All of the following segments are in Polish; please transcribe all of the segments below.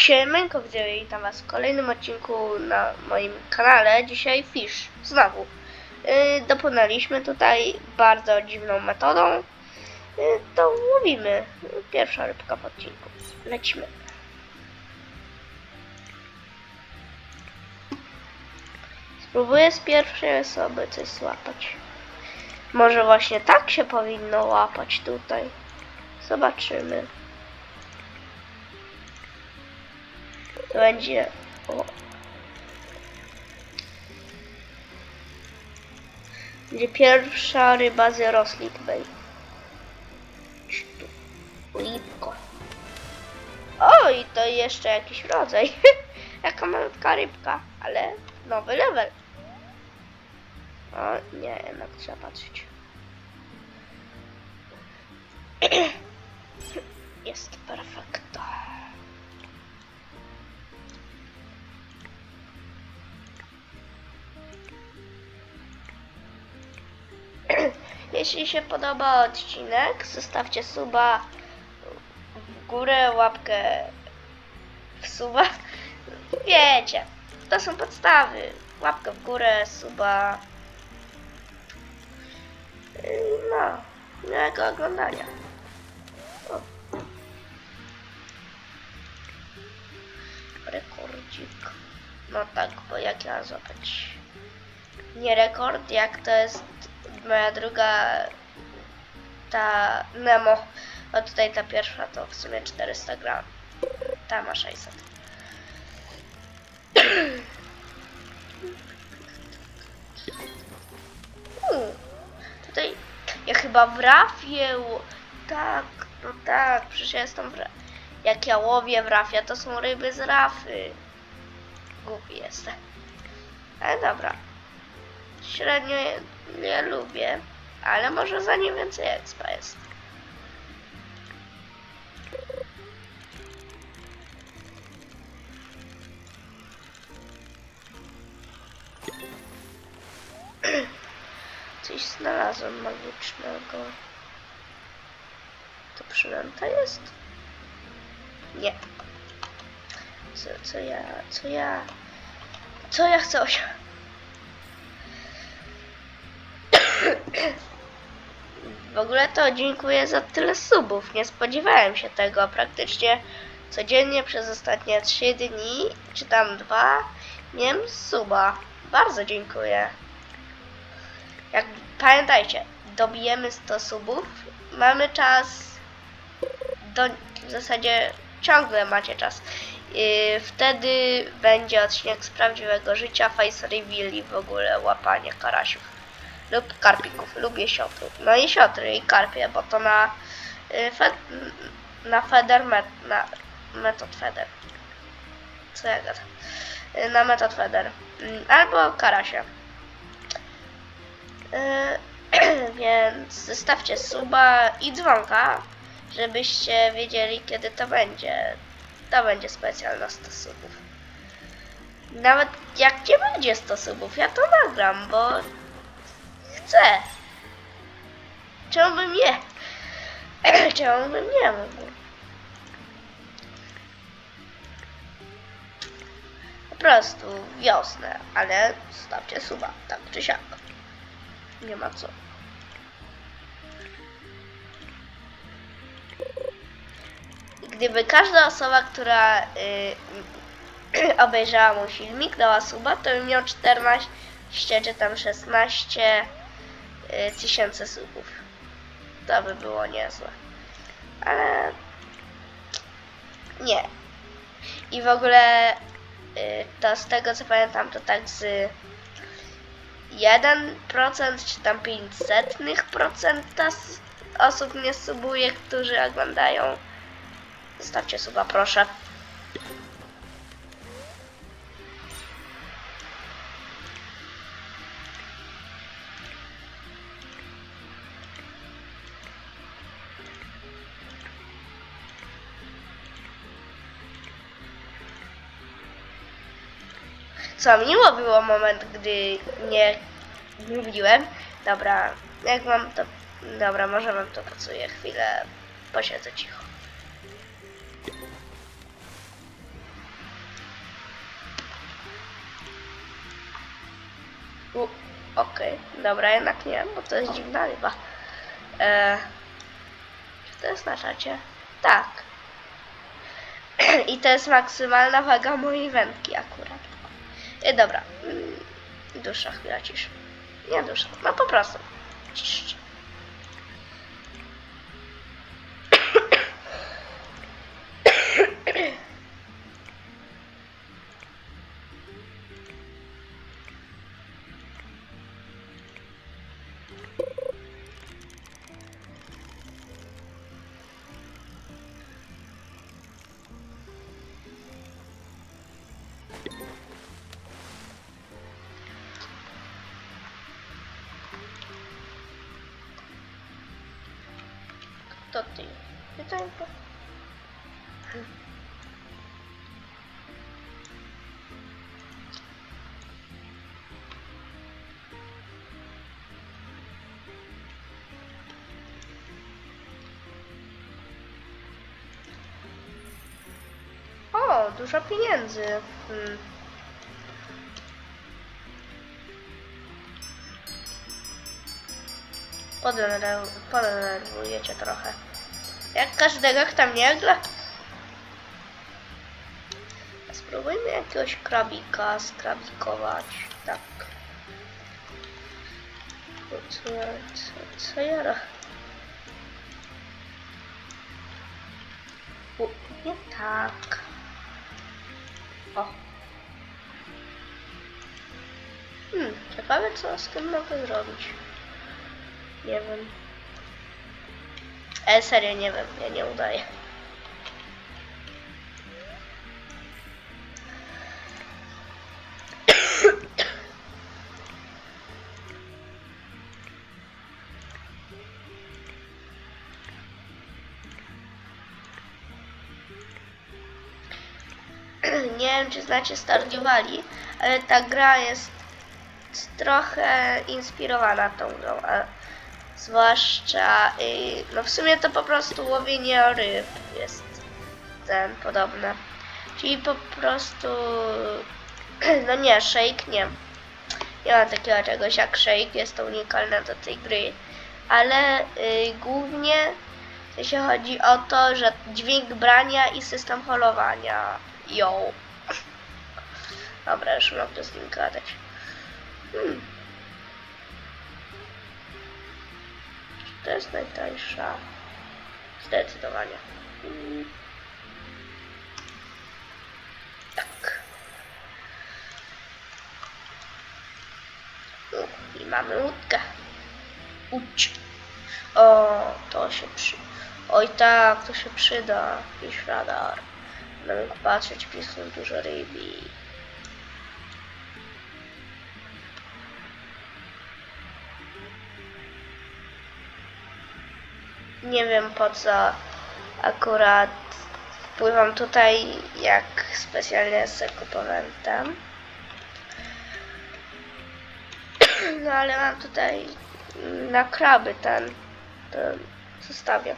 Siemanko, witam was w kolejnym odcinku na moim kanale. Dzisiaj Fish, znowu. Yy, dopłynęliśmy tutaj bardzo dziwną metodą. Yy, to łowimy. Pierwsza rybka w odcinku. Lecimy. Spróbuję z pierwszej osoby coś złapać. Może właśnie tak się powinno łapać tutaj. Zobaczymy. To będzie. O. Będzie pierwsza ryba z Roslik Bay. Lipko. O, i to jeszcze jakiś rodzaj. Jaka malutka rybka, ale nowy level. O, nie, jednak trzeba patrzeć. Jest perfekto. Jeśli się podoba odcinek, zostawcie suba w górę, łapkę w suba. Wiecie, to są podstawy. Łapkę w górę, suba. No, miłego oglądania. O. Rekordzik. No tak, bo jak ja złapać nie rekord, jak to jest moja druga ta Nemo. A tutaj ta pierwsza to w sumie 400 gram. Ta ma 600. U, tutaj ja chyba w rafie. Tak, no tak, przecież ja jestem w Jak ja łowię w rafie, to są ryby z rafy. Głupi jestem. Ale dobra. Średnio je, lubię, ale może za nie więcej expa jest. Coś znalazłem magicznego. To przynęta jest? Nie. Co, co ja, co ja, co ja chcę osiągnąć? W ogóle to dziękuję za tyle subów. Nie spodziewałem się tego. Praktycznie codziennie przez ostatnie 3 dni, czy tam dwa, miałem suba. Bardzo dziękuję. Jak pamiętajcie, dobijemy 100 subów, mamy czas do w zasadzie ciągle macie czas. Wtedy będzie odcinek z prawdziwego życia, face reveal i w ogóle łapanie karasiów lub karpików. Lubię siotry. No i siotry i karpie, bo to na y, fe, na feder met, na metod feder. Co ja gadam? Y, Na metod feder. Mm, Albo karasie. Y, Więc zostawcie suba i dzwonka, żebyście wiedzieli kiedy to będzie. To będzie specjalna 100 subów. Nawet jak nie będzie 100 subów, ja to nagram, bo chcę. Czemu nie? Czemu bym nie mógł? Po prostu wiosnę, ale stawcie suba, tak czy siak. Nie ma co. Gdyby każda osoba, która y, obejrzała mój filmik, dała suba, to bym miał 14 czy tam 16 y, tysięcy subów. To by było niezłe. Ale nie. I w ogóle y, to z tego co pamiętam, to tak z 1% czy tam 500% osób mnie subuje, którzy oglądają. Zostawcie suba, proszę. Co miło było moment, gdy nie mówiłem. Dobra, jak mam to... Dobra, może mam to pasuje. Chwilę posiedzę cicho. U, okej, okay. dobra, jednak nie, bo to jest dziwna ryba. E, czy to jest na czacie? Tak. I to jest maksymalna waga mojej wędki akurat. E, dobra. Mm, Dusza, chwila ciszy. Nie dusza, no po prostu. To ty. Pytańko. O, dużo pieniędzy. Hmm. Podenerwujecie trochę. Jak każdego, kto mnie gra. Spróbujmy jakiegoś krabika skrabikować. Tak. Co, co, co ja robię? Nie tak. O. Hmm, ciekawe co z tym mogę zrobić. Nie wiem. E, serio nie wiem, ja nie udaję. nie wiem, czy znacie Stardew Valley, ale ta gra jest trochę inspirowana tą grą, zwłaszcza, y, no w sumie to po prostu łowienie ryb jest ten podobne. Czyli po prostu, no nie, shake nie. Nie ma takiego czegoś jak shake, jest to unikalne do tej gry, ale y, głównie jeśli chodzi o to, że dźwięk brania i system holowania ją. Dobra, już mogę z nim gadać. Hmm. To jest najtańsza? Zdecydowanie. Hmm. Tak. I mamy łódkę. Uć. O, to się przy... Oj tak, to się przyda. Fish radar. Będę patrzeć, pisną dużo rybi. Nie wiem po co akurat wpływam tutaj, jak specjalnie sobie kupowałem tam. No ale mam tutaj na kraby ten, to zostawię.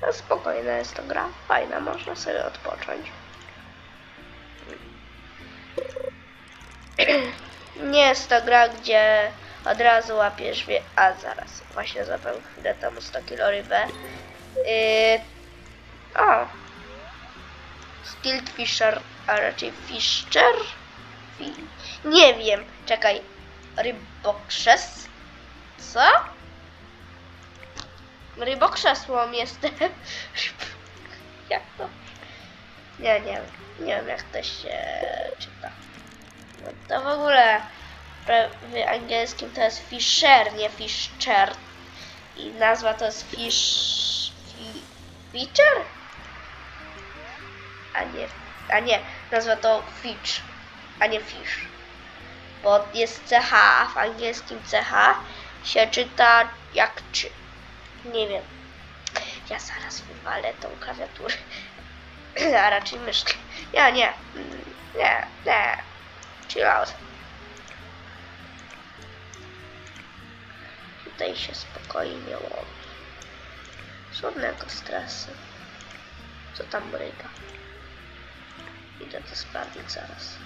No spokojna jest to gra, fajna, można sobie odpocząć. Nie jest to gra, gdzie od razu łapiesz wie... A zaraz, właśnie zapałem chwilę temu 100 kilo rybę. Yy... O! Stilt Fisher, a raczej Fischer? Fi... Nie wiem, czekaj. Rybokrzes? Co? Rybokrzesłom jestem. jak to? Nie, nie wiem. Nie wiem jak to się czyta. No to w ogóle w angielskim to jest Fisher, nie Fischer. I nazwa to jest Fish... Fi, Fischer? A nie, a nie, nazwa to Fitch, a nie Fish. Bo jest CH, a w angielskim CH się czyta jak czy. Nie wiem. Ja zaraz wywalę tą klawiaturę. A raczej myszkę. Ja nie. Mm, Nie, nie. Chill out. Tutaj się spokojnie łowi. Żadnego stresu. Co tam ryba? Idę to sprawdzić zaraz.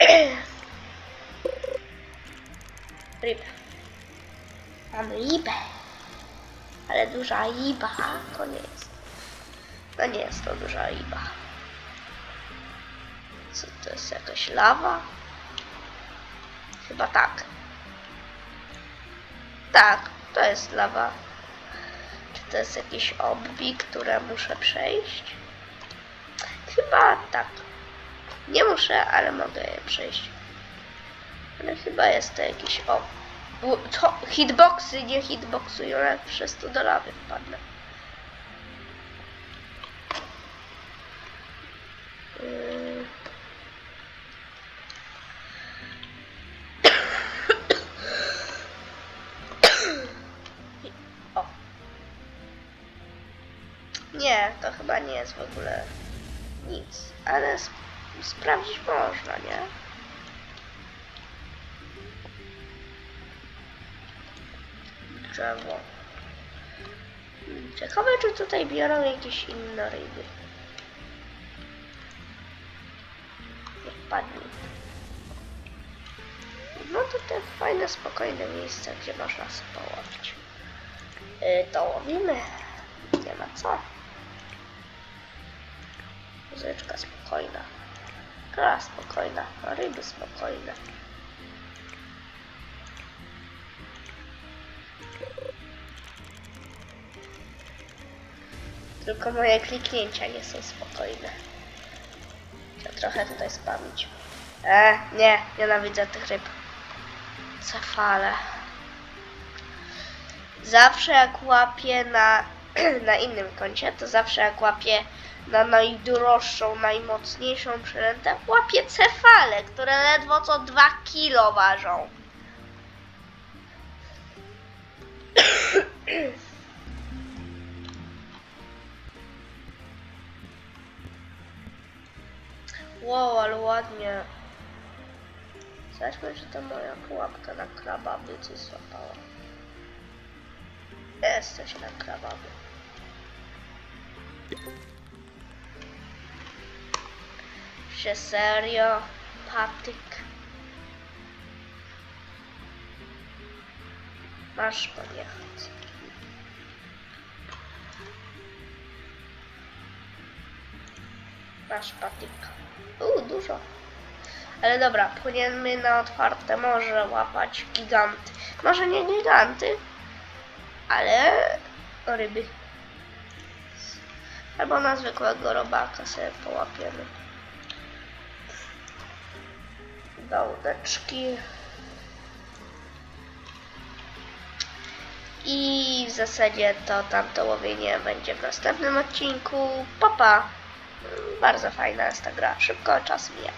Rybę. Mam ribę. Ale duża riba to nie jest. No nie jest to duża riba. To jest jakaś lawa? Chyba tak. Tak, to jest lawa. Czy to jest jakiś obbi, które muszę przejść? Chyba tak. Nie muszę, ale mogę je przejść. Ale chyba jest to jakiś ob... Hitboxy nie hitboxują, jak przez to do lawy wpadnę. Nie jest w ogóle nic, ale sp- sprawdzić można, nie? Drzewo. Ciekawe, czy tutaj biorą jakieś inne ryby. Nie wpadli. No to te fajne, spokojne miejsce, gdzie można sobie połowić. Yy, to łowimy. Nie ma co. Muzyczka spokojna. Gra spokojna. Ryby spokojne. Tylko moje kliknięcia nie są spokojne. Trzeba trochę tutaj spamić. E, nie, nienawidzę tych ryb. Cefale. Zawsze jak łapię na, na innym koncie, to zawsze jak łapię na najdroższą, najmocniejszą przynętę, łapię cefale, które ledwo co 2 kilo ważą. Wow, ale ładnie. Zobaczmy, czy to moja pułapka na krababy coś złapała. Jest coś na krababy. Że serio? Patyk. Masz podjechać. Masz patyk. Uuu, dużo. Ale dobra, płyniemy na otwarte morze łapać giganty. Może nie giganty, ale ryby. Albo na zwykłego robaka sobie połapiemy. Do łódeczki. I w zasadzie to tamto łowienie będzie w następnym odcinku. Papa! Bardzo fajna jest ta gra, szybko czas mija.